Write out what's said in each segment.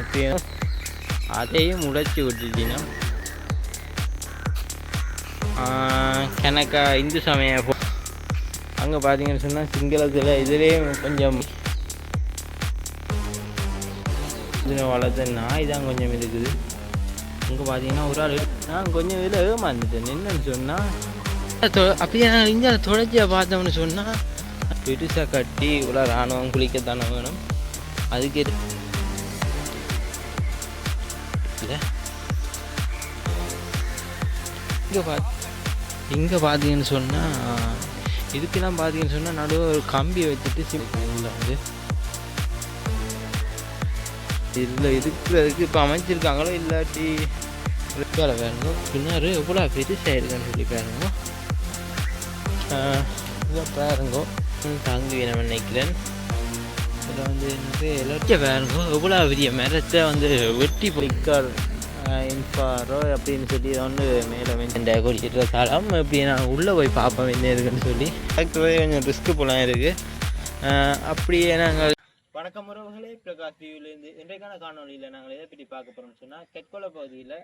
அப்படியே அதையும் உடைச்சி விட்டுட்டீங்கன்னா கணக்கா இந்து சமய அங்கே பார்த்தீங்கன்னு சொன்னால் சிங்களத்தில் இதுலேயும் கொஞ்சம் வளர்த்த நாய் தான் கொஞ்சம் இருக்குது அங்கே பார்த்தீங்கன்னா ஒரு ஆள் நான் கொஞ்சம் இதில் ஏமாந்துட்டேன் என்னன்னு சொன்னால் அப்படியே நான் இங்கே தொடர்ச்சியாக பார்த்தோம்னு சொன்னால் பெருசாக கட்டி இவ்வளோ ராணுவம் குளிக்கத்தானே வேணும் அதுக்கு இங்கே பா இங்கே பார்த்தீங்கன்னு சொன்னால் இதுக்கெல்லாம் பார்த்தீங்கன்னு சொன்னால் நடுவே ஒரு கம்பி வச்சுட்டு சிம்பிள் வந்து இதில் இருக்கிறதுக்கு இப்போ அமைச்சிருக்காங்களோ இல்லாட்டி? இருக்கால வேணுங்க பின்னாரு எவ்வளோ பெருசாக இருக்குன்னு சொல்லி பாருங்க. இதை பாருங்க. தாங்கி நான் நினைக்கிறேன். இதில் வந்து நிறைய எல்லாத்தையும் பாருங்க. எவ்வளோ பெரிய மரத்தை வந்து வெட்டி பிடிக்கார் இன்ஃபாரோ அப்படின்னு சொல்லி இதை வந்து மேலே வந்து குடிச்சிட்டு தளம் இப்படி நான் உள்ளே போய் பார்ப்போம் என்ன இருக்குன்னு சொல்லி. பார்க்கவே கொஞ்சம் ரிஸ்க்கு போலாம் இருக்குது அப்படியே நாங்கள் வணக்கம் உறவுகளே. பிரகாஷ் டிவிலேருந்து இன்றைக்கான காணொலியில் நாங்கள் எதை பற்றி பார்க்க போகிறோம்னு சொன்னால் கெட்கொலை பகுதியில்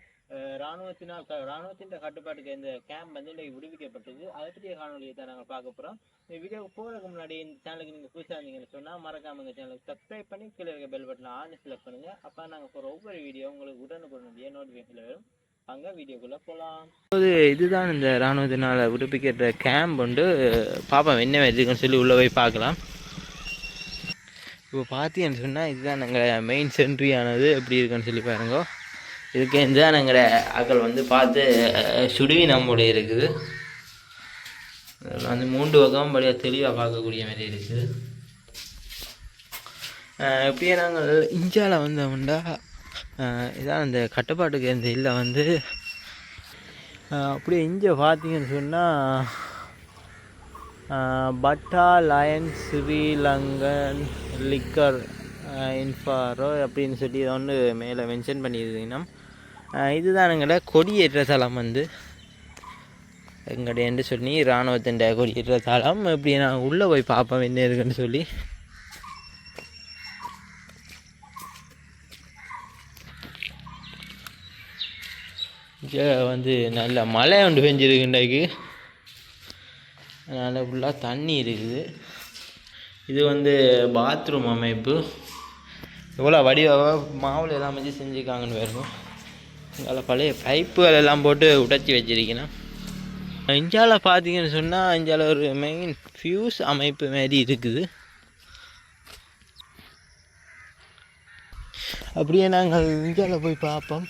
இராணுவத்தினால் க இராணுவத்தின் கட்டுப்பாட்டுக்கு இந்த கேம்ப் வந்து இன்றைக்கு விடுவிக்கப்பட்டது. அதை பற்றிய காணொலியை தான் நாங்கள் பார்க்க போகிறோம் இந்த வீடியோவுக்கு போகிறதுக்கு முன்னாடி இந்த சேனலுக்கு நீங்கள் புதுசாக இருந்தீங்கன்னு சொன்னால் மறக்காம இந்த சேனலுக்கு சப்ஸ்கிரைப் பண்ணி கீழே இருக்க பெல் பட்டனை ஆன் செலக்ட் பண்ணுங்கள் அப்போ நாங்கள் போகிற ஒவ்வொரு வீடியோ உங்களுக்கு உடனுக்குடனடியே நோட்டிஃபிகேஷன் வரும். அங்கே வீடியோக்குள்ளே போகலாம் இதுதான் இந்த இராணுவத்தினால் விடுவிக்கிற கேம்ப் வந்து பாப்பா என்ன இருக்குன்னு சொல்லி உள்ளே போய் பார்க்கலாம். இப்போ பார்த்தீங்கன்னு சொன்னால் இதுதான் நாங்கள் மெயின் சென்ட்ரி ஆனது. எப்படி இருக்குன்னு சொல்லி பாருங்க. இதுக்கு தான் நாங்கள் ஆக்கள் வந்து பார்த்து சுடுவி நம்முடைய இருக்குது. அதில் வந்து மூன்று பக்கம் படியாக தெளிவாக பார்க்கக்கூடிய மாதிரி இருக்குது. இப்படியே நாங்கள் இந்தியாவில் வந்தோம்னா இதான் அந்த கட்டுப்பாட்டுக்கு இந்த இல்லை வந்து. அப்படியே இங்கே பார்த்தீங்கன்னு சொன்னால் பட்டா லயன் ஸ்ரீலங்கன் லிக்கர் இன்ஃபாரோ அப்படின்னு சொல்லி இதை ஒன்று மேலே மென்ஷன் பண்ணியிருந்தீங்கன்னா இதுதானுங்கட கொடியேற்ற தளம் வந்து. எங்கடையன்ட்டு சொல்லி இராணுவத்தின் கொடியேற்ற தளம் இப்படி நான் உள்ளே போய் பார்ப்பேன் என்ன இருக்குன்னு சொல்லி. வந்து நல்ல மழை ஒன்று பெஞ்சிருக்குண்டாக்கு அதனால் ஃபுல்லாக தண்ணி இருக்குது. இது வந்து பாத்ரூம் அமைப்பு. எவ்வளோ வடிவாக மாவில் எல்லாம் வச்சு செஞ்சுருக்காங்கன்னு வேணும் அதில் பழைய பைப்புகள் எல்லாம் போட்டு உடைச்சி வச்சிருக்கேன் இந்தியாவில் பார்த்தீங்கன்னு சொன்னால் இந்தியாவில் ஒரு மெயின் ஃபியூஸ் அமைப்பு மாதிரி இருக்குது. அப்படியே நாங்கள் இந்தியாவில் போய் பார்ப்போம்.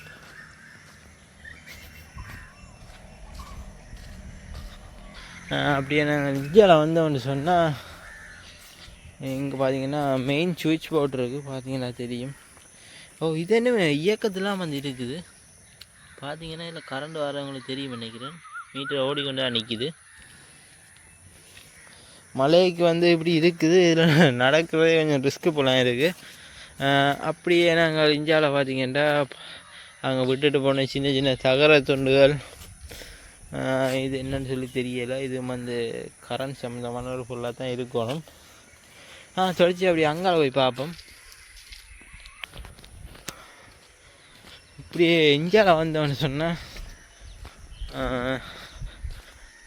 அப்படியே நாங்கள் இந்தியாவில் வந்தோம்னு சொன்னால் இங்கே பார்த்தீங்கன்னா மெயின் சுவிட்ச் போர்டு இருக்குது பார்த்தீங்கன்னா தெரியும். ஓ இது என்ன இயக்கத்துலாம் வந்து இருக்குது பார்த்தீங்கன்னா இல்லை கரண்ட் வரவங்களுக்கு தெரியும் நினைக்கிறேன். மீட்டர் ஓடிக்கொண்டா நிற்கிது மலைக்கு வந்து இப்படி இருக்குது. இதில் நடக்கிறதே கொஞ்சம் ரிஸ்க்கு போலாம் இருக்குது அப்படியே நாங்கள் இந்தியாவில் பார்த்தீங்கன்னா அங்கே விட்டுட்டு போன சின்ன சின்ன தகர துண்டுகள் இது என்னன்னு சொல்லி தெரியலை. இது வந்து கரண்ட் சம்மந்தமான ஒரு பொருளாக தான் இருக்கணும். ஆ தொடச்சி அப்படி அங்கால போய் பார்ப்போம். இப்படியே இந்தியாவில் வந்தோன்னு சொன்னால்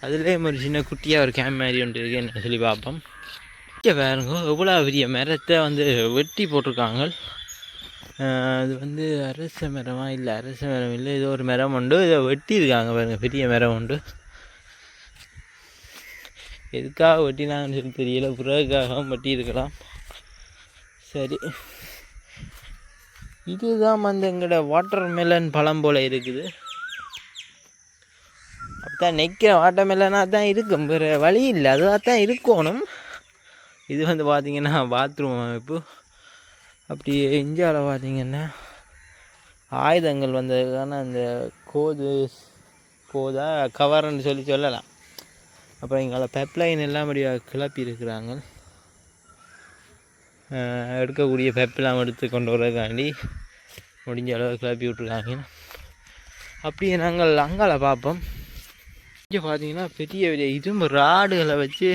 அதுலேயே ஒரு சின்ன குட்டியாக ஒரு கேம் மாதிரி ஒன்று இருக்குன்னு சொல்லி பார்ப்போம். இங்கே பாருங்க எவ்வளோ பெரிய மரத்தை வந்து வெட்டி போட்டிருக்காங்க. அது வந்து அரச மரமா? இல்லை அரச மரம் இல்லை. ஏதோ ஒரு மரம் உண்டு. இதை வெட்டியிருக்காங்க பாருங்கள் பெரிய மரம் உண்டு. எதுக்காக வெட்டினாங்கன்னு சொல்லி தெரியல. புறக்காகவும் வெட்டியிருக்கலாம். சரி. இதுதான் வந்து எங்களோட வாட்டர் மெலன் பழம் போல் இருக்குது. அப்படித்தான் நெக்கிற வாட்டர் மெலனாக தான் இருக்கும். வேறு வழி இல்லை. அதுவாக தான் இருக்கணும். இது வந்து பார்த்திங்கன்னா பாத்ரூம் அமைப்பு. அப்படி இந்தியாவில் பார்த்தீங்கன்னா ஆயுதங்கள் வந்ததுக்கான அந்த கோது கோதா கவர்னு சொல்லி சொல்லலாம். அப்புறம் இங்கே பெப்லைன் எல்லாம் கிளப்பி இருக்கிறாங்க. எடுக்கக்கூடிய பெப்பெல்லாம் எடுத்து கொண்டு வரதுக்காண்டி முடிஞ்ச அளவு கிளப்பி விட்ருக்காங்க அப்படியே நாங்கள் அங்கால பார்ப்போம். இங்கே பார்த்தீங்கன்னா பெரிய பெரிய இதுவும் ராடுகளை வச்சு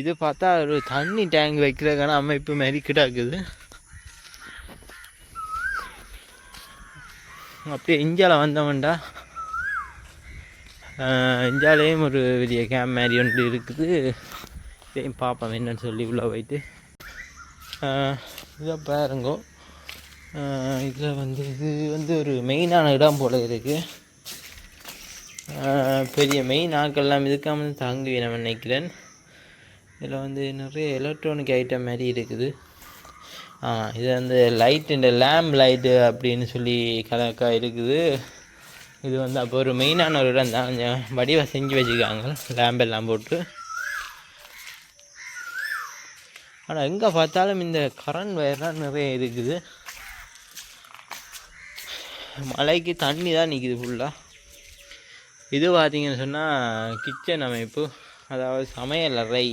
இது பார்த்தா ஒரு தண்ணி டேங்க் வைக்கிறதுக்கான அமைப்பு மாதிரி கிடக்குது. அப்படியே இந்தியாவில் வந்தவன்டா. இந்தியாவிலேயும் ஒரு பெரிய கேம் மாதிரி ஒன்று இருக்குது. இதையும் பார்ப்போம் என்னன்னு சொல்லி உள்ளே போயிட்டு. இதை பாருங்கோ. இதில் வந்து இது வந்து ஒரு மெயினான இடம் போல் இருக்குது பெரிய மெயின் ஆட்கள்லாம் இதுக்காமல் தாங்குவேன் நினைக்கிறேன். இதில் வந்து நிறைய எலக்ட்ரானிக் ஐட்டம் மாதிரி இருக்குது. இது வந்து லைட் இந்த லேம்ப் லைட்டு அப்படின்னு சொல்லி கணக்காக இருக்குது. இது வந்து அப்போ ஒரு மெயினான ஒரு இடம் தான். கொஞ்சம் வடிவாக செஞ்சு வச்சுருக்காங்க லேம்ப் எல்லாம் போட்டு. ஆனால் எங்கே பார்த்தாலும் இந்த கரண்ட் வயர்லாம் நிறைய இருக்குது. மலைக்கு தண்ணி தான் நிற்கிது ஃபுல்லாக இது பார்த்தீங்கன்னு சொன்னால் கிச்சன் அமைப்பு. அதாவது சமையல் அறை.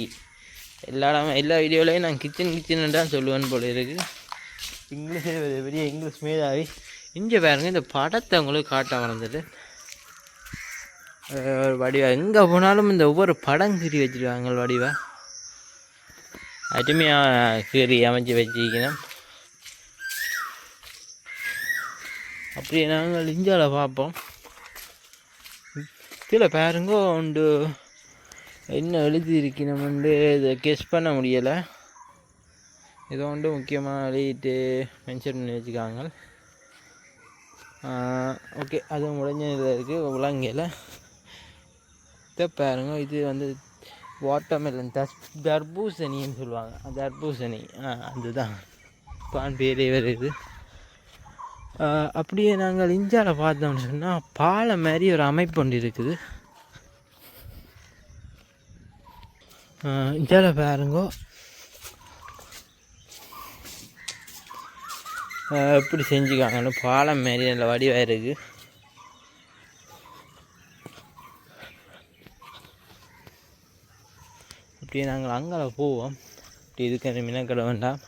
எல்லா இடமே எல்லா வீடியோலையும் நான் கிச்சன் கிச்சன் தான் சொல்லுவேன் போல இருக்குது இங்கிலீஷே பெரிய இங்கிலீஷ் மேதாவி. இங்கே பாருங்க இந்த படத்தை உங்களுக்கு காட்ட வளர்ந்துட்டு ஒரு வடிவா. எங்கே போனாலும் இந்த ஒவ்வொரு படம் கீறி வச்சுருக்காங்க வடிவா. அருமையாக கீறி அமைச்சு வச்சுக்கணும் அப்படியே நாங்கள் இந்தியாவில் பார்ப்போம். இதில் பாருங்க உண்டு. என்ன எழுதியிருக்கி நம்ம வந்து இதை கெஸ் பண்ண முடியலை. இதை வந்து முக்கியமாக எழுதிட்டு மென்ஷன் பண்ணி வச்சுக்காங்க. ஓகே அது முடிஞ்ச இதில் இருக்குது உலங்கையில் இதை பாருங்க இது வந்து வாட்டர்மெலன் தஸ் தர்பூசணின்னு சொல்லுவாங்க. தர்பூசணி. ஆ அதுதான். பான் பேரே வருது அப்படியே நாங்கள் இந்தியாவில் பார்த்தோம்னு சொன்னால் பாலை மாதிரி ஒரு அமைப்பு ஒன்று இருக்குது. இந்தியாவில் பாருங்கோ. எப்படி செஞ்சுக்காங்கன்னு பாலம் மாரி நல்ல வடிவாக இருக்குது அப்படியே நாங்கள் அங்கே போவோம். இப்படி இதுக்கு மினக்கடை வேண்டாம்.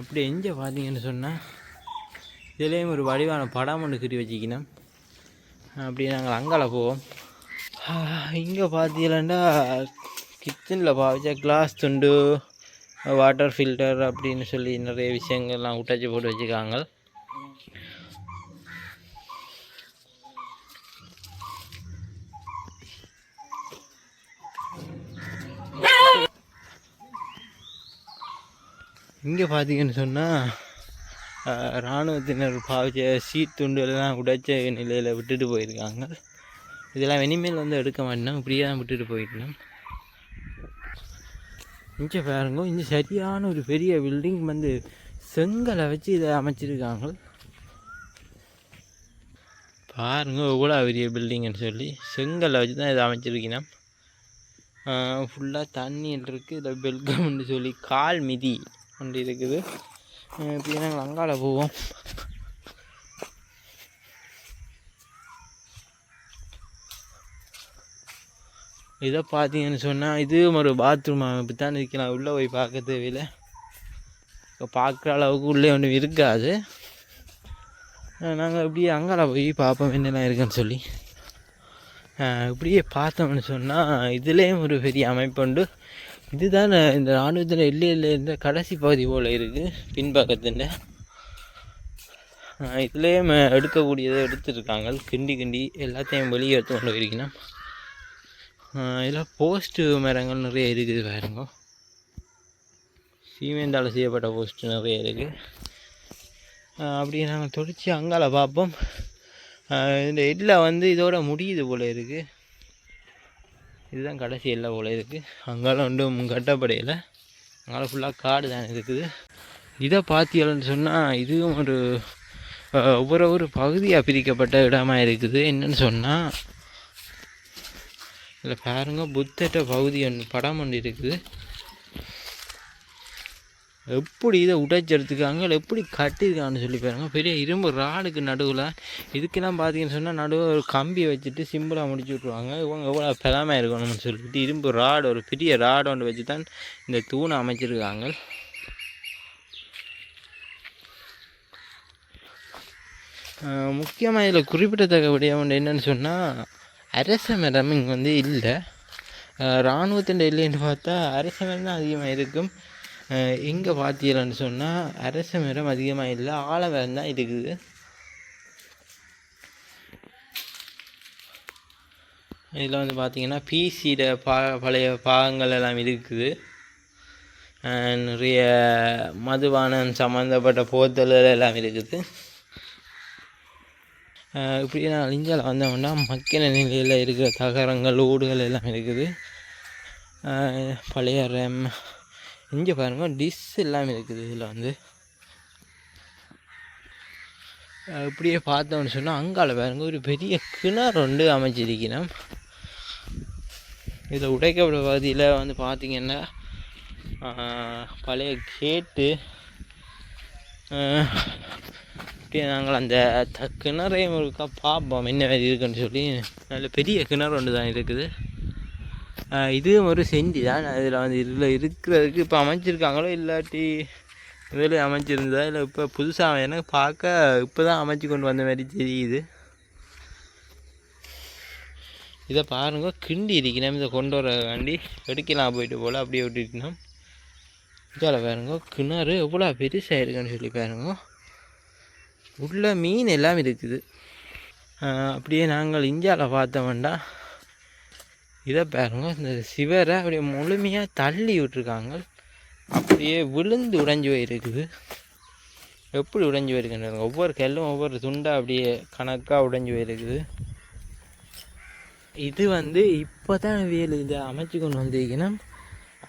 அப்படி எங்கே பார்த்தீங்கன்னு சொன்னால் இதுலேயும் ஒரு வடிவான படம் ஒன்று கட்டி வச்சுக்கணும் அப்படி நாங்கள் அங்கால போவோம். இங்கே பார்த்தீங்கன்னா கிச்சனில் பாவிச்சா கிளாஸ் துண்டு வாட்டர் ஃபில்டர் அப்படின்னு சொல்லி நிறைய விஷயங்கள்லாம் உட்டாச்சி போட்டு வச்சுருக்காங்க. இங்கே பார்த்தீங்கன்னு சொன்னால் இராணுவத்தினர் பாவிச்ச சீட் உடைச்ச நிலையில் விட்டுட்டு போயிருக்காங்க. இதெல்லாம் இனிமேல் வந்து எடுக்க மாட்டோம். இப்படியே தான் விட்டுட்டு போயிட்டோம் இங்கே பாருங்க இங்கே சரியான ஒரு பெரிய பில்டிங் வந்து செங்கலை வச்சு இதை அமைச்சிருக்காங்க. பாருங்க எவ்வளோ பெரிய பில்டிங்னு சொல்லி செங்கலை வச்சு தான் இதை அமைச்சிருக்கணும். ஃபுல்லாக தண்ணி இருக்குது இதில் வெல்கம்னு சொல்லி கால் மிதி ஒன்று இருக்குது. இப்போ நாங்கள் அங்கால போவோம். இதை பார்த்தீங்கன்னு சொன்னால் இது ஒரு பாத்ரூம் அமைப்பு தான் இருக்கலாம் உள்ளே போய் பார்க்க தேவையில்லை. இப்போ பார்க்குற அளவுக்கு உள்ளே ஒன்றும் இருக்காது. நாங்கள் அப்படியே அங்கால போய் பார்ப்போம் என்னெல்லாம் இருக்குன்னு சொல்லி. இப்படியே பார்த்தோம்னு சொன்னால் இதுலேயும் ஒரு பெரிய அமைப்பு உண்டு. இதுதான் இந்த இராணுவத்தில் எல்லையில் இருந்த கடைசி பகுதி போல் இருக்குது பின்பக்கத்தில். இதுலேயே எடுக்கக்கூடியதை எடுத்துருக்காங்க. கிண்டி கிண்டி எல்லாத்தையும் வெளியே எடுத்து கொண்டு போயிருக்கணும். இதில் போஸ்ட்டு மரங்கள் நிறைய இருக்குது பாருங்க. சீமேந்தால் செய்யப்பட்ட போஸ்ட்டு நிறைய இருக்குது அப்படியே நாங்கள் தொடிச்சு அங்கால பார்ப்போம். இந்த எட்டில் வந்து இதோட முடியுது போல் இருக்குது இதுதான் கடைசி எல்லை போல் இருக்குது அங்கால ஒன்றும் கட்டப்படையில். அங்கால ஃபுல்லாக காடு தான் இருக்குது. இதை பார்த்தீங்கன்னு சொன்னால் இதுவும் ஒரு ஒவ்வொரு ஒரு பகுதியாக பிரிக்கப்பட்ட இடமாக இருக்குது. என்னன்னு சொன்னால் இதில் பாருங்கள் புத்தட்ட பகுதி ஒன்று படம் ஒன்று இருக்குது. எப்படி இதை உடைச்செடுத்துக்காங்க எப்படி கட்டியிருக்காங்கன்னு சொல்லி பாருங்க. பெரிய இரும்பு ராடுக்கு நடுவில் இதுக்கெல்லாம் பார்த்தீங்கன்னு சொன்னால் நடுவில் ஒரு கம்பி வச்சுட்டு சிம்பிளாக முடிச்சு விட்ருவாங்க இவங்க எவ்வளோ பெலாமல் இருக்கணும்னு சொல்லிட்டு இரும்பு ராடு ஒரு பெரிய ராடு ஒன்று வச்சு தான் இந்த தூணை அமைச்சிருக்காங்க. முக்கியமாக இதில் குறிப்பிடத்தக்க விடயம் ஒன்று என்னென்னு சொன்னால் அரச மரம் இங்கே வந்து இல்லை. இராணுவத்தின் இல்லைன்னு பார்த்தா அரச மரம் தான் அதிகமாக இருக்கும். எங்கே பார்த்தீங்கன்னு சொன்னால் அரச மரம் அதிகமாக இல்லை ஆலமரம் தான் இருக்குது. இதில் வந்து பார்த்தீங்கன்னா பிசியோட பா பழைய பாகங்கள் எல்லாம் இருக்குது. நிறைய மதுபானம் சம்மந்தப்பட்ட போத்தல்கள் எல்லாம் இருக்குது. இப்படி நான் அழிஞ்சால் வந்தோம்னா மக்கின நிலையில் இருக்கிற தகரங்கள் ஓடுகள் எல்லாம் இருக்குது. பழைய ரேம் இங்கே பாருங்க டிஷ் எல்லாம் இருக்குது இதில் வந்து. அப்படியே இப்படியே பார்த்தோம்னு சொன்னால் அங்கால பாருங்க ஒரு பெரிய கிணறு ஒன்று அமைச்சிருக்கணும் இதில் உடைக்கப்பட்ட பகுதியில் வந்து பார்த்தீங்கன்னா பழைய கேட்டு இப்படியே நாங்கள் அந்த த கிணறையும் இருக்கா பார்ப்போம் என்ன மாதிரி இருக்குன்னு சொல்லி. நல்ல பெரிய கிணறு ஒன்று தான் இருக்குது. இதுவும் ஒரு செஞ்சி தான். அதில் வந்து இதில் இருக்கிறதுக்கு இப்போ அமைச்சிருக்காங்களோ இல்லாட்டி இதில் அமைச்சிருந்ததா? இல்லை இப்போ புதுசாக எனக்கு பார்க்க இப்போ தான் அமைச்சு கொண்டு வந்த மாதிரி தெரியுது. இதை பாருங்க கிண்டி இருக்கணும் இதை கொண்டு வர வேண்டி எடுக்கலாம் போயிட்டு போல் அப்படியே விட்டுட்டோம் இதில் பாருங்க கிணறு எவ்வளோ பெருசாக இருக்குன்னு சொல்லி பாருங்க. உள்ள மீன் எல்லாம் இருக்குது. அப்படியே நாங்கள் இந்தியாவில் பார்த்தோம்னா இதை பாருங்க இந்த சிவரை அப்படியே முழுமையாக தள்ளி விட்டுருக்காங்க. அப்படியே விழுந்து உடைஞ்சு போயிருக்குது. எப்படி உடைஞ்சு போயிருக்குன்னு ஒவ்வொரு கல்லும் ஒவ்வொரு துண்டாக அப்படியே கணக்காக உடைஞ்சு போயிருக்குது. இது வந்து இப்போ தான் வேலு இதை அமைச்சு கொண்டு வந்திருக்கணும்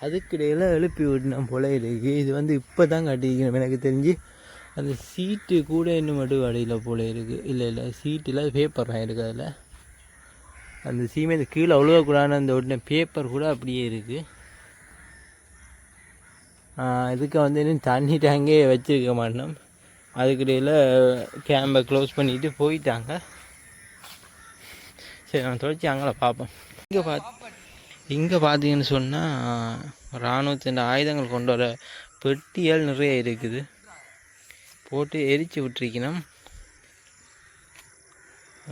அதுக்கிடையில் எழுப்பி விடணும் போல இருக்கு. இது வந்து இப்போ தான் கட்டிக்கணும் எனக்கு தெரிஞ்சு அந்த சீட்டு கூட இன்னும் மட்டும் அடியில் போல இருக்குது இல்லை இல்லை சீட்டில் பேப்பர்லாம் இருக்குது அதில். அந்த சீமெண்ட் கீழே அழுகக்கூடாதுன்னு அந்த ஒட்டின பேப்பர் கூட அப்படியே இருக்குது இதுக்கு வந்து இன்னும் தண்ணி டேங்கே வச்சுருக்க மாட்டோம். அதுக்கிடையில் கேம்பை க்ளோஸ் பண்ணிவிட்டு போயிட்டாங்க. சரி நான் தொலைச்சி அங்கே பார்ப்போம். இங்கே பார்த்து இங்கே பார்த்தீங்கன்னு சொன்னால் இராணுவத்தின் ஆயுதங்கள் கொண்டு வர பெட்டியால் நிறைய இருக்குது. போட்டு எரித்து விட்டுருக்கணும்.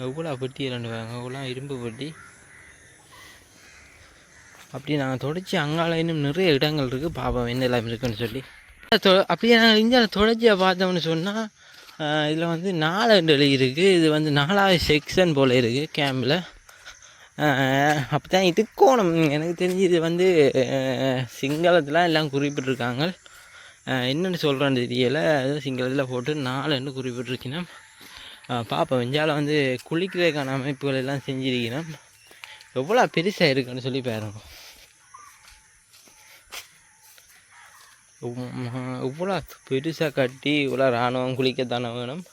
எவ்வளோ பெட்டி ரெண்டு எவ்வளோ இரும்பு பெட்டி அப்படி நாங்கள் தொடச்சி அங்கால இன்னும் நிறைய இடங்கள் இருக்குது பார்ப்போம் என்ன எல்லாம் இருக்குன்னு சொல்லி. அப்படியே நாங்கள் இந்தியாவில் தொடர்ச்சியாக பார்த்தோம்னு சொன்னால் இதில் வந்து நாலு இருக்குது இது வந்து நாலாவது செக்ஷன் போல் இருக்குது கேம்பில் அப்போ தான் இருக்கணும் எனக்கு தெரிஞ்சு இது வந்து சிங்களத்தில் எல்லாம் குறிப்பிட்டிருக்காங்க. என்னென்னு என்னன்னு சொல்கிறேன்னு தெரியலை. அதுவும் சிங்களத்தில் போட்டு நாலுன்னு குறிப்பிட்டிருக்கணும். பார்ப்போம் இந்தியாவில் வந்து குளிக்கிறதுக்கான அமைப்புகள் எல்லாம் செஞ்சிருக்கணும் எவ்வளோ பெருசாக இருக்குன்னு சொல்லி பாருங்க. இவ்வளோ பெருசாக கட்டி இவ்வளோ இராணுவம் குளிக்கத்தானே வேணும்.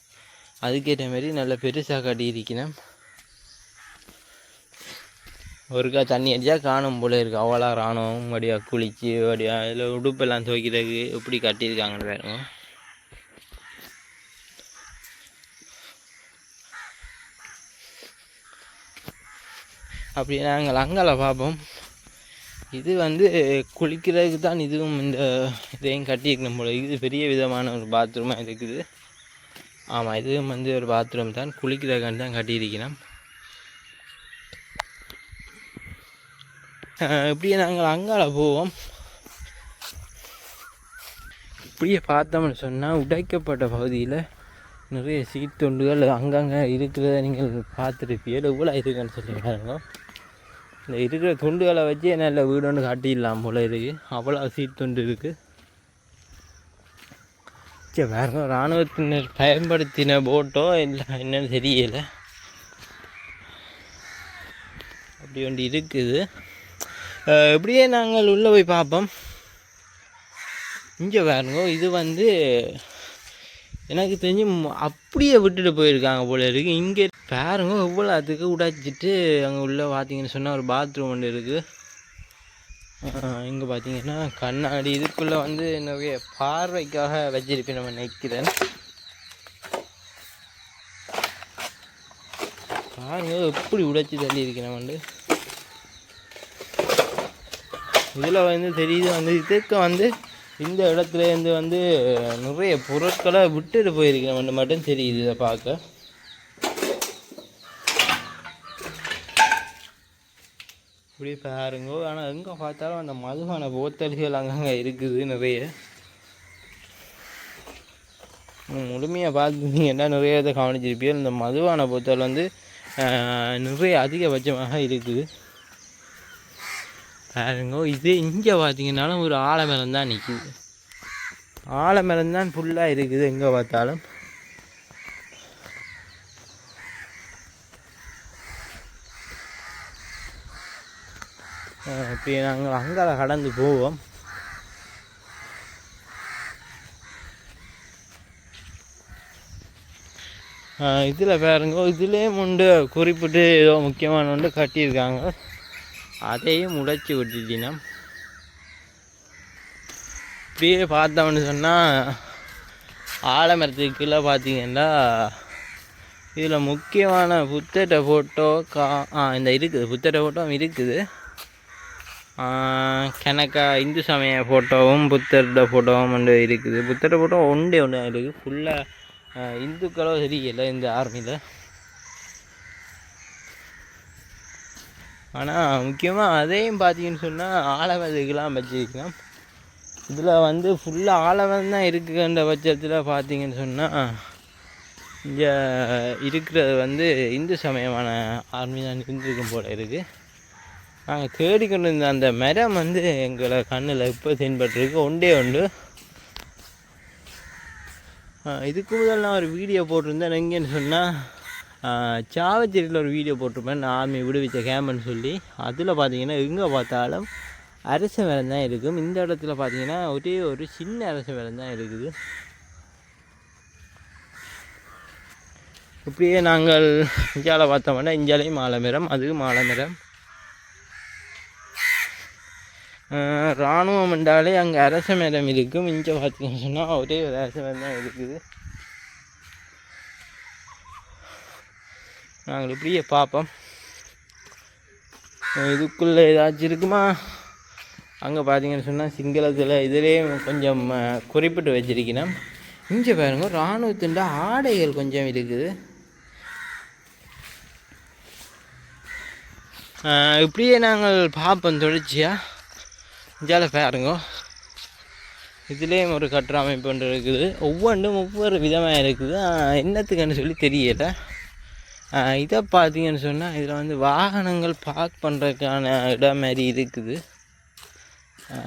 அதுக்கேற்ற மாதிரி நல்ல பெருசாக கட்டி இருக்கணும் ஒருக்கா தண்ணி அடித்தா காணும் போல இருக்குது அவ்வளோ இராணுவம் வடியாக குளிச்சு வடியாக இதில் உடுப்பெல்லாம் துவைக்கிறதுக்கு எப்படி கட்டியிருக்காங்கன்னு பாருங்க. அப்படி நாங்கள் அங்கால பார்ப்போம் இது வந்து குளிக்கிறதுக்கு தான் இதுவும் இந்த இதையும் கட்டியிருக்கணும் போல. இது பெரிய விதமான ஒரு பாத்ரூமாக இருக்குது. ஆமாம் இதுவும் வந்து ஒரு பாத்ரூம் தான். குளிக்கிறதுக்காண்டி தான் கட்டியிருக்கணும் இப்படியே நாங்கள் அங்கால போவோம். இப்படியே பார்த்தோம்னு சொன்னால் உடைக்கப்பட்ட பகுதியில் நிறைய சீட்டுண்டுகள் அங்கங்கே இருக்கிறத நீங்கள் பார்த்துருப்பீங்க எவ்வளோ இருக்குன்னு சொல்லி பாருங்க. இந்த இருக்கிற துண்டுகளை வச்சு நல்ல வீடு ஒன்று காட்டிடலாம் போல இருக்குது அவ்வளோ சீட் துண்டு இருக்குது சரி வேறு இராணுவத்தினர் பயன்படுத்தின போட்டோ இல்லை என்னன்னு தெரியலை. அப்படி ஒன்று இருக்குது. இப்படியே நாங்கள் உள்ளே போய் பார்ப்போம். இங்கே பாருங்க இது வந்து எனக்கு தெரிஞ்சு அப்படியே விட்டுட்டு போயிருக்காங்க போல இருக்கு. இங்கே பாருங்க எவ்வளோ அதுக்கு உடைச்சிட்டு அங்கே உள்ளே பார்த்தீங்கன்னு சொன்னால் ஒரு பாத்ரூம் ஒன்று இருக்குது இங்கே பார்த்தீங்கன்னா கண்ணாடி இதுக்குள்ளே வந்து நிறைய பார்வைக்காக வச்சிருப்பேன் நம்ம நிற்கிறேன் பாருங்க எப்படி உடைச்சி தள்ளி இருக்கேன் வந்து. இதில் வந்து தெரியுது வந்து இதுக்கு வந்து இந்த இடத்துலேருந்து வந்து நிறைய பொருட்களை விட்டுட்டு போயிருக்கிறவன் மட்டும் தெரியுது இதை பார்க்க. இப்படி பாருங்க. ஆனால் எங்கே பார்த்தாலும் அந்த மதுபான போத்தல்கள் அங்கங்கே இருக்குது நிறைய. முழுமையாக பார்த்துருந்தீங்கன்னா நிறைய இதை கவனிச்சிருப்பீங்க? இந்த மதுபான போத்தல் வந்து நிறைய அதிகபட்சமாக இருக்குது. பாருங்க இது இங்கே பார்த்தீங்கன்னாலும் ஒரு ஆலமரம் தான் நிற்குது ஆலமரம் தான் ஃபுல்லாக இருக்குது எங்கே பார்த்தாலும். இப்போ நாங்கள் அங்கால கடந்து போவோம். இதில் பாருங்க இதுலேயும் உண்டு குறிப்பிட்டு ஏதோ முக்கியமான ஒன்று கட்டியிருக்காங்க. அதையும் உடைச்சி விட்டுட்டினா இப்படியே பார்த்தோம்னு சொன்னால் ஆலமரத்துக்கு கீழே பார்த்தீங்கன்னா இதில் முக்கியமான புத்தட்ட ஃபோட்டோ கா ஆ இந்த இருக்குது. புத்தட்ட ஃபோட்டோ இருக்குது. ஆ, கணக்கா இந்து சமய ஃபோட்டோவும் புத்தரோட ஃபோட்டோவும் ஒன்று இருக்குது. புத்தட்ட ஃபோட்டோ ஒன்றே ஒன்று இருக்குது. ஃபுல்லாக இந்துக்களோ தெரியல இந்த ஆர்மியில் ஆனால் முக்கியமாக அதையும் பார்த்தீங்கன்னு சொன்னால் ஆலவதுக்கெலாம் வச்சுக்கலாம் இதில் வந்து ஃபுல்லாக ஆலவன் தான் இருக்குன்ற பட்சத்தில் பார்த்தீங்கன்னு சொன்னால் இங்கே இருக்கிறது வந்து இந்து சமயமான ஆர்மி தான் இருந்திருக்கும் போல இருக்குது நாங்கள் தேடிக்கொண்டு இருந்த அந்த மரம் வந்து எங்களை கண்ணில் இப்போ தென்பட்டுருக்கு ஒன்றே. உண்டு இதுக்கு முதல் நான் ஒரு வீடியோ போட்டிருந்தேன் எங்கேன்னு சொன்னால் சாவச்சேரியில் ஒரு வீடியோ போட்டிருப்பேன். நான் ஆர்மி விடுவிச்ச கேம்புன்னு சொல்லி. அதில் பார்த்தீங்கன்னா எங்கே பார்த்தாலும் அரச மரம் தான் இருக்கும். இந்த இடத்துல பார்த்தீங்கன்னா ஒரே ஒரு சின்ன அரச மரம் தான் இருக்குது. இப்படியே நாங்கள் இஞ்சால பார்த்தோம்னா இஞ்சாலையும் மாலை மரம் அதுவும் மாலை மரம் இராணுவம் என்றாலே அங்கே அரச மரம் இருக்கும். இங்கே பார்த்தீங்கன்னு சொன்னால் ஒரே ஒரு அரச மரம் தான் இருக்குது. நாங்கள் இப்படியே பார்ப்போம். இதுக்குள்ளே ஏதாச்சும் இருக்குமா? அங்கே பார்த்தீங்கன்னு சொன்னால் சிங்களத்தில் இதிலே கொஞ்சம் குறிப்பிட்டு வச்சிருக்கணும். இங்கே பாருங்க இராணுவத்தின் ஆடைகள் கொஞ்சம் இருக்குது. இப்படியே நாங்கள் பார்ப்போம் தொடர்ச்சியாக இஞ்சால பாருங்க. இதுலேயும் ஒரு கட்டுற அமைப்பு ஒன்று இருக்குது. ஒவ்வொன்றும் ஒவ்வொரு விதமாக இருக்குது. என்னத்துக்குன்னு சொல்லி தெரியலை. இதை பார்த்தீங்கன்னு சொன்னால் இதில் வந்து வாகனங்கள் பார்க் பண்ணுறதுக்கான இடம் மாதிரி இருக்குது.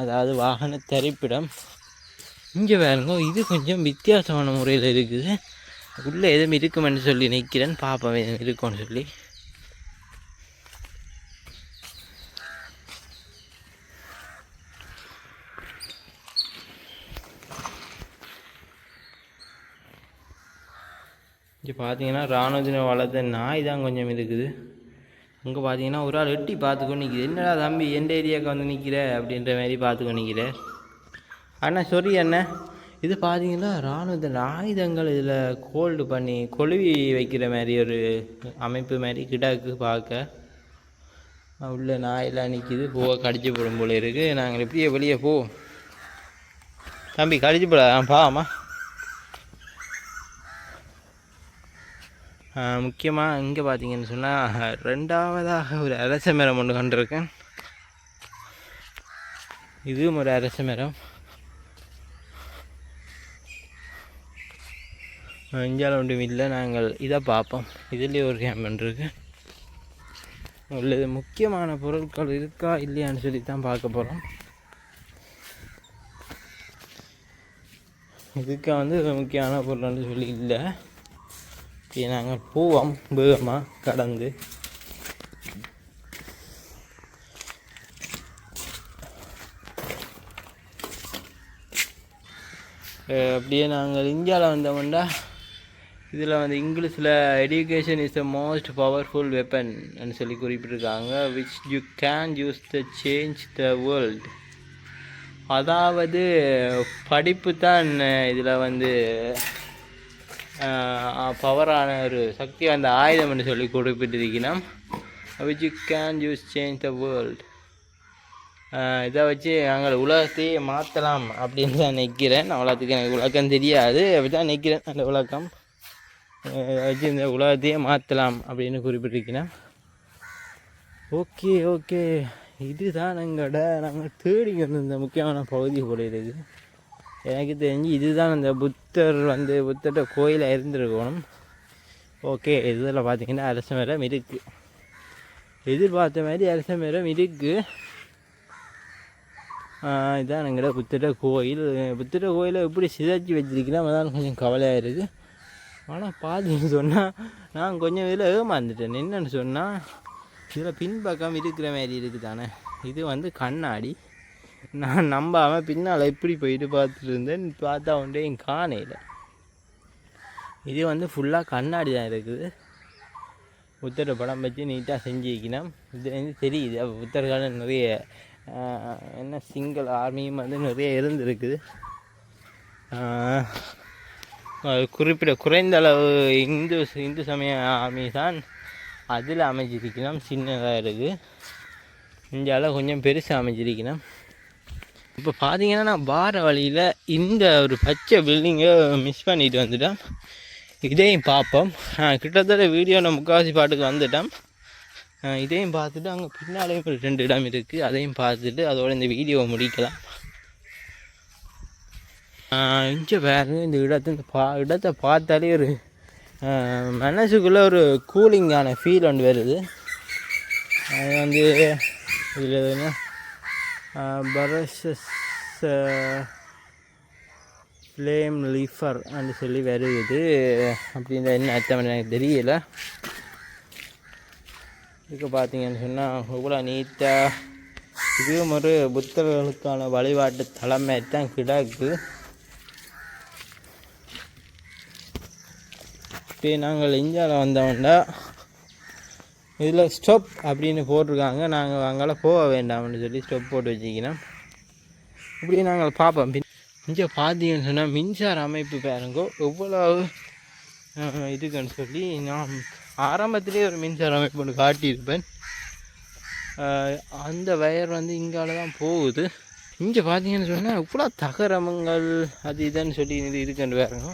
அதாவது வாகன திரைப்பிடம். இங்கே பாருங்க இது கொஞ்சம் வித்தியாசமான முறையில் இருக்குது. உள்ளே எதுவும் இருக்குமென்னு சொல்லி நிற்கிறேன் பார்ப்போம் எதுவும் இருக்கும்னு சொல்லி. இங்கே பார்த்தீங்கன்னா இராணுவத்தின வளர்த்த நாய் தான் கொஞ்சம் இருக்குது அங்கே பார்த்தீங்கன்னா ஒரு ஆள் எட்டி பார்த்துக்கோ நிற்கிது என்னடா தம்பி எந்த ஏரியாவுக்கு வந்து நிற்கிற அப்படின்ற மாதிரி பார்த்துக்கோ நிற்கிற அண்ணா சொல்லி அண்ணா. இது பார்த்தீங்கன்னா இராணுவத்தின் ஆயுதங்கள் இதில் கோல்டு பண்ணி கொழுவி வைக்கிற மாதிரி ஒரு அமைப்பு மாதிரி கிடாக்கு பார்க்க. உள்ள நாயெல்லாம் நிற்கிது போக கடிச்சு போடும் போல இருக்குது நாங்கள் எப்படியே வெளியே போ. தம்பி கடிச்சு போட. பாவம்மா. முக்கியமாக இங்கே பார்த்தீங்கன்னு சொன்னால் ரெண்டாவதாக ஒரு அரச மரம் ஒன்று கண்டிருக்கேன். இதுவும் ஒரு அரச மரம். இந்தியாவில் ஒன்றும் இல்லை நாங்கள் இதை பார்ப்போம். இதுலேயே ஒரு கேமன் இருக்கு. உள்ளது முக்கியமான பொருட்கள் இருக்கா இல்லையான்னு சொல்லி தான் பார்க்க போகிறோம் இதுக்கு வந்து முக்கியமான பொருள்னு சொல்லி இல்லை. இப்போ நாங்கள் போவோம் வேகமாக கடந்து அப்படியே நாங்கள் இந்தியாவில் வந்தோம்னா இதில் வந்து இங்கிலீஷில் education is the most powerful weapon சொல்லி குறிப்பிட்டிருக்காங்க which you can use the change the world அதாவது படிப்பு தான் இதில் வந்து பவரான ஒரு சக்தி வாய்ந்த ஆயுதம் என்று சொல்லி குறிப்பிட்டிருக்கணும் which you can use change the world இதை வச்சு நாங்கள் உலகத்தையே மாற்றலாம் அப்படின்னு தான் நிற்கிறேன் அவ்வளோத்துக்கு எனக்கு விளக்கம் தெரியாது. அப்படி தான் நிற்கிறேன் அந்த விளக்கம். இதை வச்சு இந்த உலகத்தையே மாற்றலாம் அப்படின்னு குறிப்பிட்டிருக்கிறேன் ஓகே ஓகே. இதுதான் எங்களோட நாங்கள் தேடி வந்த முக்கியமான பகுதி போல இருக்குது. எனக்கு தெரிஞ்சு இதுதான் அந்த புத்தர் வந்து புத்தர்கிட்ட கோயிலாக இருந்திருக்கணும். ஓகே இதில் பார்த்தீங்கன்னா அரச மரம் இருக்குது எதிர்பார்த்த மாதிரி அரச மரம் இருக்குது இதான் எங்களோட புத்திர கோயில். புத்திர கோயிலை எப்படி சிதைச்சி வச்சிருக்கிறோம் அதான் கொஞ்சம் கவலையாக இருக்குது ஆனால் பார்த்துன்னு சொன்னால் நான் கொஞ்சம் இதில் ஏமாந்துட்டேன். என்னன்னு சொன்னால் இதில் பின்பக்கம் இருக்கிற மாதிரி இருக்குது தானே இது வந்து கண்ணாடி. நான் நம்பாமல் பின்னால் எப்படி போயிட்டு பார்த்துட்டு இருந்தேன் பார்த்தா உண்டே என் காணையில். இது வந்து ஃபுல்லாக கண்ணாடி தான் இருக்குது. புத்தரை படம் வச்சு நீட்டாக செஞ்சு வைக்கணும். இது வந்து தெரியுது. அப்போ புத்தர்கால நிறைய என்ன சிங்கிள் ஆர்மியும் வந்து நிறைய இருந்திருக்குது குறிப்பிட குறிப்பிட்ட குறைந்த அளவு இந்து இந்து சமய ஆர்மி தான் அதில் அமைஞ்சிருக்கணும். சின்னதாக இருக்குது இந்தியாவில் கொஞ்சம் பெருசாக அமைஞ்சிருக்கணும். இப்போ பார்த்தீங்கன்னா நான் வார வழியில் இந்த ஒரு பச்சை பில்டிங்கை மிஸ் பண்ணிட்டு வந்துட்டேன். இதையும் பார்ப்போம் கிட்டத்தட்ட வீடியோ நான் முக்கால்வாசி பாட்டுக்கு வந்துட்டேன். இதையும் பார்த்துட்டு அங்கே பின்னாலேயும் ஒரு ரெண்டு இடம் இருக்குது அதையும் பார்த்துட்டு அதோட இந்த வீடியோவை முடிக்கலாம். இங்கே பாருங்க இந்த இடத்தை இந்த பா இடத்தை பார்த்தாலே ஒரு மனசுக்குள்ளே ஒரு கூலிங்கான ஃபீல் ஒன்று வருது. அது வந்து இதில் பரஷஸ் ஃப்ளேம் லீஃபர் அப்படின்னு சொல்லி வருது. அப்படின்ற என்ன அர்த்தம் எனக்கு தெரியல. இதுக்கு பார்த்தீங்கன்னு சொன்னால் இவ்வளோ நீட்டாக இதுவும் ஒரு புத்தர்களுக்கான வழிபாட்டு தலைமை தான் கிடக்கு. இப்போ நாங்கள் இந்தியாவில் வந்தோம்னா இதில் ஸ்டோப் அப்படின்னு போட்டிருக்காங்க. நாங்கள் அங்கே போக வேண்டாம்னு சொல்லி ஸ்டோப் போட்டு வச்சுக்கணும் இப்படி நாங்கள் பார்ப்போம். பின் இங்கே பார்த்தீங்கன்னு சொன்னால் மின்சார அமைப்பு பாருங்கோ. எவ்வளவு இதுக்குன்னு சொல்லி நான் ஆரம்பத்திலே ஒரு மின்சார அமைப்பு ஒன்று காட்டியிருப்பேன். அந்த வயர் வந்து இங்கால தான் போகுது. இங்கே பார்த்தீங்கன்னு சொன்னால் இவ்வளோ தகரமங்கள் அது இதுன்னு சொல்லி இது இருக்குன்னு பாருங்க.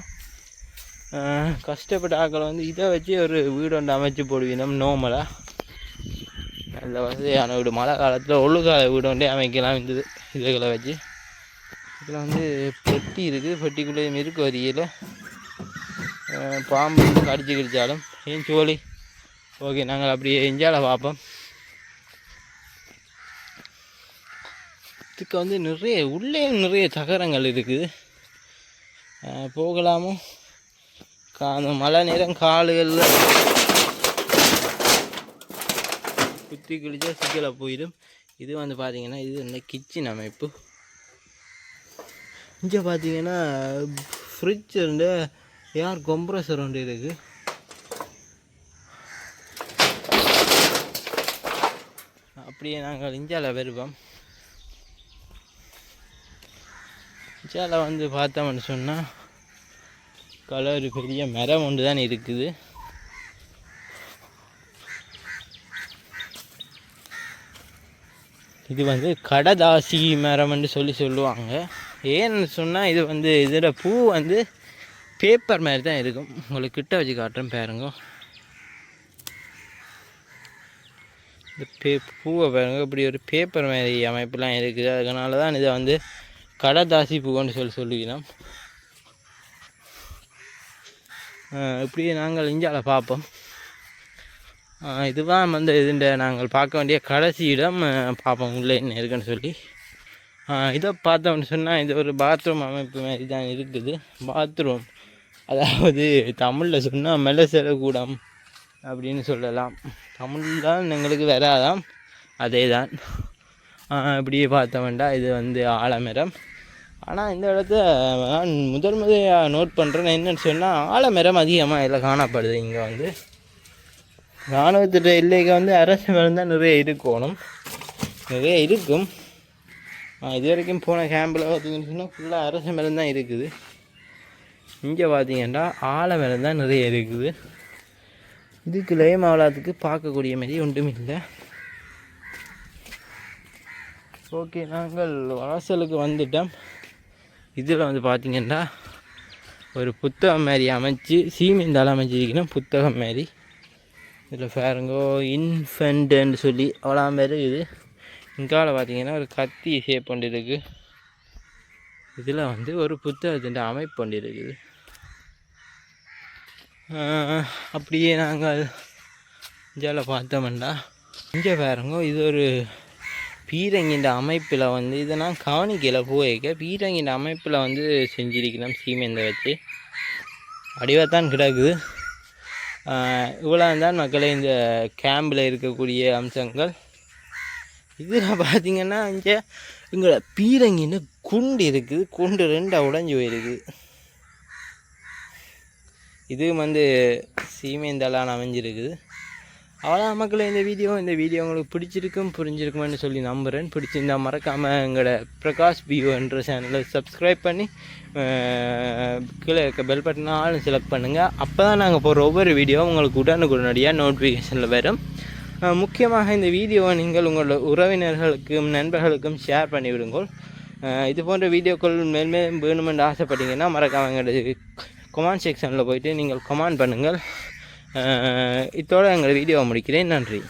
கஷ்டப்பட்ட ஆக்களை வந்து இதை வச்சு ஒரு வீடு ஒன்று அமைச்சு போடுவீங்க நோமலாக நல்ல வசதியான வீடு. மழை காலத்தில் ஒழுங்கால வீடு ஒன்றே அமைக்கலாம் இருந்தது இதுகளை வச்சு. இதில் வந்து பெட்டி இருக்குது. பெட்டிக்குள்ளேயும் இருக்கு வரியில் பாம்பு கடிச்சு கிடிச்சாலும் ஏன் சோழி? ஓகே நாங்கள் அப்படியே எஞ்சால பார்ப்போம். இதுக்கு வந்து நிறைய உள்ளேயும் நிறைய தகரங்கள் இருக்குது. போகலாமும் போகலாமோ? அந்த மழை நேரம் காலுகளில் குத்தி கிழிச்சா சிக்கலை போயிடும். இது வந்து பார்த்தீங்கன்னா இது இந்த கிச்சன் அமைப்பு. இங்கே பார்த்தீங்கன்னா ஃப்ரிட்ஜ் ரெண்டு ஏர் கொம்ப்ரஸர் ஒன்று இருக்குது அப்படியே நாங்கள் இந்தியாவில் வருவோம். இந்தியாவில் வந்து பார்த்தோம்னு சொன்னால் கலர் பெரிய மரம் ஒன்று தான் இருக்குது. இது வந்து கடதாசி மரம்னு சொல்லி சொல்லுவாங்க. ஏன்னு சொன்னால் இது வந்து இதில் பூ வந்து பேப்பர் மாதிரி தான் இருக்கும். உங்களுக்கு கிட்ட வச்சு காட்டுறேன் பாருங்க. இந்த பே பூவை பாருங்க. இப்படி ஒரு பேப்பர் மாதிரி அமைப்புலாம் இருக்குது. அதனால தான் இதை வந்து கடதாசி பூன்னு சொல்லி சொல்லிக்கிறோம் இப்படியே நாங்கள் இந்தியாவில் பார்ப்போம். இதுதான் வந்து இதுண்ட நாங்கள் பார்க்க வேண்டிய கடைசி இடம். பார்ப்போம் உள்ளே என்ன இருக்குன்னு சொல்லி. இதை பார்த்தோம்னு சொன்னால் இது ஒரு பாத்ரூம் அமைப்பு மாதிரி தான் இருக்குது. பாத்ரூம் அதாவது தமிழில் சொன்னால் மெலசல கூடம் அப்படின்னு சொல்லலாம். தமிழ் தான் எங்களுக்கு வராதாம் அதே தான் இப்படியே பார்த்தோம்னா இது வந்து ஆலமரம். ஆனால் இந்த இடத்த நான் முதல் முறையாக நோட் பண்ணுறேன் என்னென்னு சொன்னால் ஆலமரம் அதிகமாக இதில் காணப்படுது. இங்கே வந்து இராணுவத்திட்ட எல்லைக்கு வந்து அரசு மரம் தான் நிறைய இருக்கணும். நிறைய இருக்கும். இது வரைக்கும் போன கேம்பில் பார்த்தீங்கன்னு சொன்னால் ஃபுல்லாக அரச மரம் தான் இருக்குது. இங்கே பார்த்தீங்கன்னா ஆலமரம் தான் நிறைய இருக்குது. இதுக்கு லயமாவலாத்துக்கு பார்க்கக்கூடிய மாரி ஒன்றும் இல்லை. ஓகே நாங்கள் வாசலுக்கு வந்துட்டோம். இதில் வந்து பார்த்திங்கன்னா ஒரு புத்தகம் மாதிரி அமைச்சு சீமெந்தால் அமைச்சிருக்கணும் புத்தகம் மாதிரி. இதில் பாருங்கோ இன்ஃபென்ட்னு சொல்லி அவ்வளோ மாரி இது இங்கால பார்த்திங்கன்னா ஒரு கத்தி ஷேப் ஒன்று இருக்குது இதில் வந்து ஒரு புத்தகத்தின் அமைப்பு ஒன்று இருக்குது. அப்படியே நாங்கள் இந்தியாவில் பார்த்தோம்னா இங்கே பாருங்க இது ஒரு பீரங்கின்ற அமைப்பில் வந்து இதெல்லாம் நான் கவனிக்கல போயிருக்க பீரங்கின்ற அமைப்பில் வந்து செஞ்சிருக்கலாம் சீமேந்தை வச்சு. வடிவாக தான் கிடக்குது. இவ்வளோ தான் மக்களே இந்த கேம்பில் இருக்கக்கூடிய அம்சங்கள். இதில் பார்த்தீங்கன்னா இங்கே எங்களை பீரங்கின்னு குண்டு இருக்குது. குண்டு ரெண்டாக உடஞ்சி போயிருக்குது இதுவும் வந்து சீமேந்தலான் அமைஞ்சிருக்குது. அவ்வளோதான் மக்களே இந்த வீடியோ இந்த வீடியோ உங்களுக்கு பிடிச்சிருக்கும் புரிஞ்சிருக்குமென்னு சொல்லி நம்புகிறேன் பிடிச்சிருந்தா மறக்காமல் எங்களோட பிரகாஷ் வியூ என்ற சேனலை சப்ஸ்கிரைப் பண்ணி கீழே இருக்க பெல் பட்டனாலும் செலக்ட் பண்ணுங்கள் அப்போ தான் நாங்கள் போகிற ஒவ்வொரு வீடியோ உங்களுக்கு உடனுக்குடனடியாக நோட்டிஃபிகேஷனில் வரும். முக்கியமாக இந்த வீடியோவை நீங்கள் உங்களோட உறவினர்களுக்கும் நண்பர்களுக்கும் ஷேர் பண்ணி விடுங்கள் இது போன்ற வீடியோக்கள் மேல்மேலும் வேணுமென்று ஆசைப்பட்டீங்கன்னா மறக்காமல் எங்களோட கொமாண்ட் செக்ஷனில் போயிட்டு நீங்கள் கமெண்ட் பண்ணுங்கள். இத்தோட எங்கள் வீடியோவை முடிக்கிறேன். நன்றி.